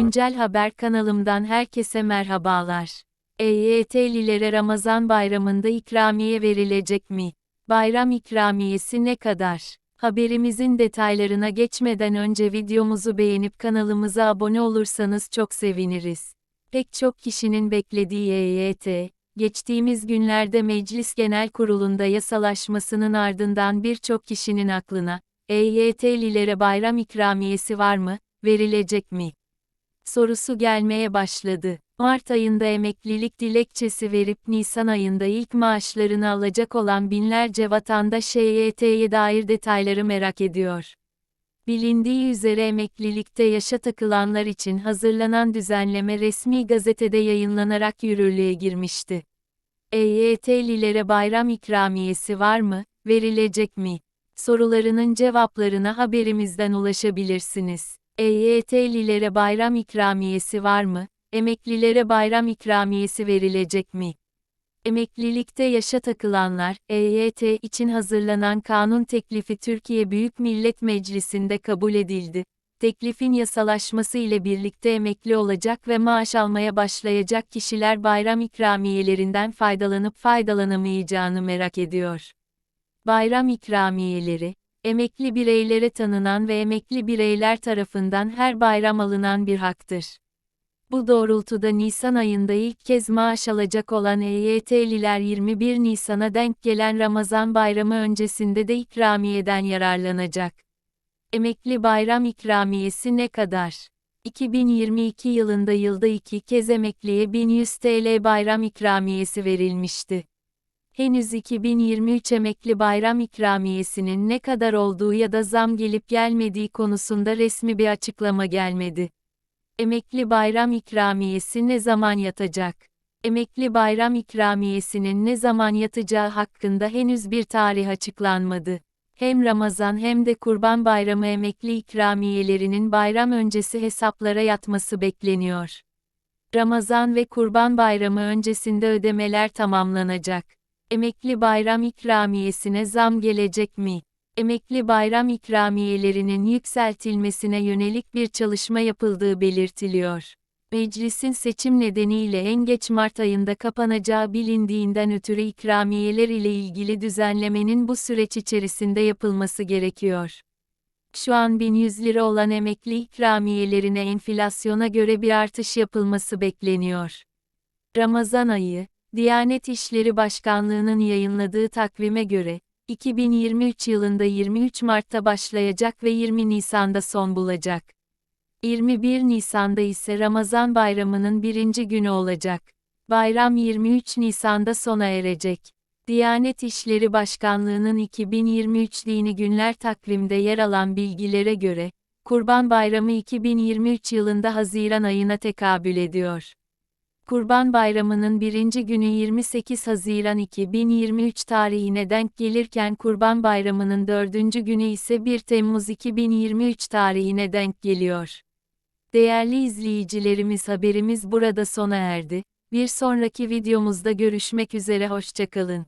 Güncel Haber kanalımdan herkese merhabalar. EYT'lilere Ramazan bayramında ikramiye verilecek mi? Bayram ikramiyesi ne kadar? Haberimizin detaylarına geçmeden önce videomuzu beğenip kanalımıza abone olursanız çok seviniriz. Pek çok kişinin beklediği EYT, geçtiğimiz günlerde Meclis Genel Kurulu'nda yasalaşmasının ardından birçok kişinin aklına, EYT'lilere bayram ikramiyesi var mı, verilecek mi? Sorusu gelmeye başladı. Mart ayında emeklilik dilekçesi verip Nisan ayında ilk maaşlarını alacak olan binlerce vatandaş EYT'ye dair detayları merak ediyor. Bilindiği üzere emeklilikte yaşa takılanlar için hazırlanan düzenleme resmi gazetede yayınlanarak yürürlüğe girmişti. EYT'lilere bayram ikramiyesi var mı, verilecek mi? Sorularının cevaplarına haberimizden ulaşabilirsiniz. EYT'lilere bayram ikramiyesi var mı? Emeklilere bayram ikramiyesi verilecek mi? Emeklilikte yaşa takılanlar, EYT için hazırlanan kanun teklifi Türkiye Büyük Millet Meclisi'nde kabul edildi. Teklifin yasalaşması ile birlikte emekli olacak ve maaş almaya başlayacak kişiler bayram ikramiyelerinden faydalanıp faydalanamayacağını merak ediyor. Bayram ikramiyeleri, emekli bireylere tanınan ve emekli bireyler tarafından her bayram alınan bir haktır. Bu doğrultuda Nisan ayında ilk kez maaş alacak olan EYT'liler 21 Nisan'a denk gelen Ramazan bayramı öncesinde de ikramiyeden yararlanacak. Emekli bayram ikramiyesi ne kadar? 2022 yılında yılda iki kez emekliye 1100 TL bayram ikramiyesi verilmişti. Henüz 2023 emekli bayram ikramiyesinin ne kadar olduğu ya da zam gelip gelmediği konusunda resmi bir açıklama gelmedi. Emekli bayram ikramiyesi ne zaman yatacak? Emekli bayram ikramiyesinin ne zaman yatacağı hakkında henüz bir tarih açıklanmadı. Hem Ramazan hem de Kurban Bayramı emekli ikramiyelerinin bayram öncesi hesaplara yatması bekleniyor. Ramazan ve Kurban Bayramı öncesinde ödemeler tamamlanacak. Emekli bayram ikramiyesine zam gelecek mi? Emekli bayram ikramiyelerinin yükseltilmesine yönelik bir çalışma yapıldığı belirtiliyor. Meclisin seçim nedeniyle en geç Mart ayında kapanacağı bilindiğinden ötürü ikramiyeler ile ilgili düzenlemenin bu süreç içerisinde yapılması gerekiyor. Şu an 1100 lira olan emekli ikramiyelerine enflasyona göre bir artış yapılması bekleniyor. Ramazan ayı, Diyanet İşleri Başkanlığı'nın yayınladığı takvime göre, 2023 yılında 23 Mart'ta başlayacak ve 20 Nisan'da son bulacak. 21 Nisan'da ise Ramazan bayramının birinci günü olacak. Bayram 23 Nisan'da sona erecek. Diyanet İşleri Başkanlığı'nın 2023 dini günler takvimde yer alan bilgilere göre, Kurban Bayramı 2023 yılında Haziran ayına tekabül ediyor. Kurban Bayramı'nın birinci günü 28 Haziran 2023 tarihine denk gelirken Kurban Bayramı'nın dördüncü günü ise 1 Temmuz 2023 tarihine denk geliyor. Değerli izleyicilerimiz haberimiz burada sona erdi. Bir sonraki videomuzda görüşmek üzere hoşçakalın.